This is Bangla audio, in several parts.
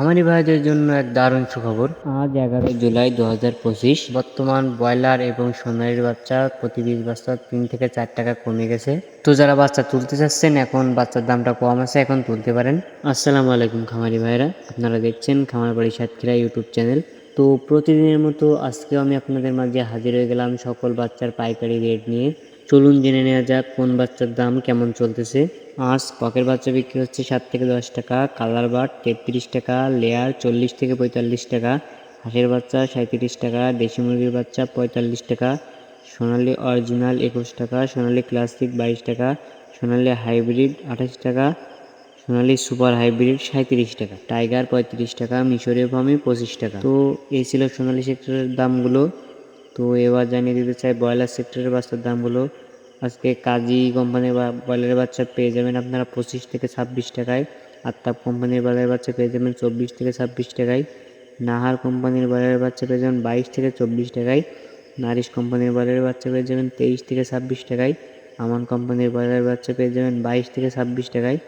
খামারি ভাইদের জন্য এক দারুণ সুখবর। আজ এগারোই জুলাই দু হাজার পঁচিশ। বর্তমান ব্রয়লার এবং সোনালির বাচ্চা প্রতি পিস বাচ্চা তিন থেকে চার টাকা কমে গেছে। তো যারা বাচ্চা তুলতে চাচ্ছেন এখন বাচ্চার দামটা কম আছে এখন তুলতে পারেন। আসসালামু আলাইকুম খামারি ভাইরা আপনারা দেখছেন খামার বাড়ি সাতক্ষীরা ইউটিউব চ্যানেল। তো প্রতিদিনের মতো আজকেও আমি আপনাদের মাঝে হাজির হয়ে গেলাম সকল বাচ্চার পাইকারি রেট নিয়ে। চলুন জেনে নেওয়া যাক কোন বাচ্চার দাম কেমন চলতেছে। আজ পকের বাচ্চা বিক্রি হচ্ছে সাত থেকে দশ টাকা, কালার বাট তেত্রিশ টাকা, লেয়ার চল্লিশ থেকে পঁয়তাল্লিশ টাকা, হাঁসের বাচ্চা সাঁত্রিশ টাকা, দেশি মুরগির বাচ্চা পঁয়তাল্লিশ টাকা, সোনালি অরিজিনাল একুশ টাকা, সোনালি ক্লাসিক বাইশ টাকা, সোনালি হাইব্রিড আঠাশ টাকা, সোনালি সুপার হাইব্রিড সাঁত্রিশ টাকা, টাইগার পঁয়ত্রিশ টাকা, মিশরীয় ফার্মে পঁচিশ টাকা। তো এই ছিল সোনালি সেক্টরের দামগুলো। তো এবার জানিয়ে দিতে চাই ব্রয়লার সেক্টরের বাচ্চার দামগুলো। আজকে কাজী কোম্পানির ব্রয়লারের বাচ্চা পেয়ে যাবেন আপনারা পঁচিশ থেকে ছাব্বিশ টাকায় আত্তাপ কোম্পানির ব্রয়লারের বাচ্চা পেয়ে যাবেন চব্বিশ থেকে ছাব্বিশ টাকায়, নাহার কোম্পানির ব্রয়লারের বাচ্চা পেয়ে যাবেন বাইশ থেকে চব্বিশ টাকায়, নারিশ কোম্পানির ব্রয়লারের বাচ্চা পেয়ে যাবেন তেইশ থেকে ছাব্বিশ টাকায়, আমান কোম্পানির ব্রয়লারের বাচ্চা পেয়ে যাবেন বাইশ থেকে ছাব্বিশ টাকায়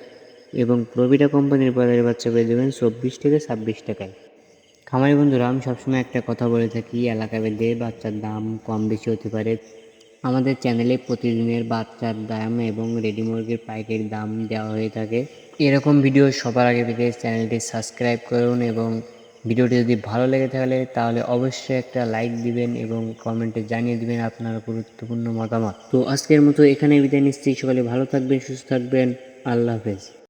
এবং প্রবিটা কোম্পানির ব্রয়লারের বাচ্চা পেয়ে যাবেন চব্বিশ থেকে ছাব্বিশ টাকায়। খামারি বন্ধুরা, আমি সবসময় একটা কথা বলে থাকি এলাকা ভেদে বাচ্চার দাম কম বেশি হতে পারে। আমাদের চ্যানেলে প্রতিদিনের বাচ্চার দাম এবং রেডি মুরগির পাইকারি দাম দেওয়া হয়ে থাকে। এরকম ভিডিও সবার আগে পেতে চ্যানেলটি সাবস্ক্রাইব করুন এবং ভিডিওটি যদি ভালো লেগে থাকে, তাহলে অবশ্যই একটা লাইক দিবেন এবং কমেন্টে জানিয়ে দিবেন আপনার গুরুত্বপূর্ণ মতামত। তো আজকের মতো এখানে বিদায় নিশ্চয়ই সকালে ভালো থাকবেন, সুস্থ থাকবেন। আল্লাহ হাফেজ।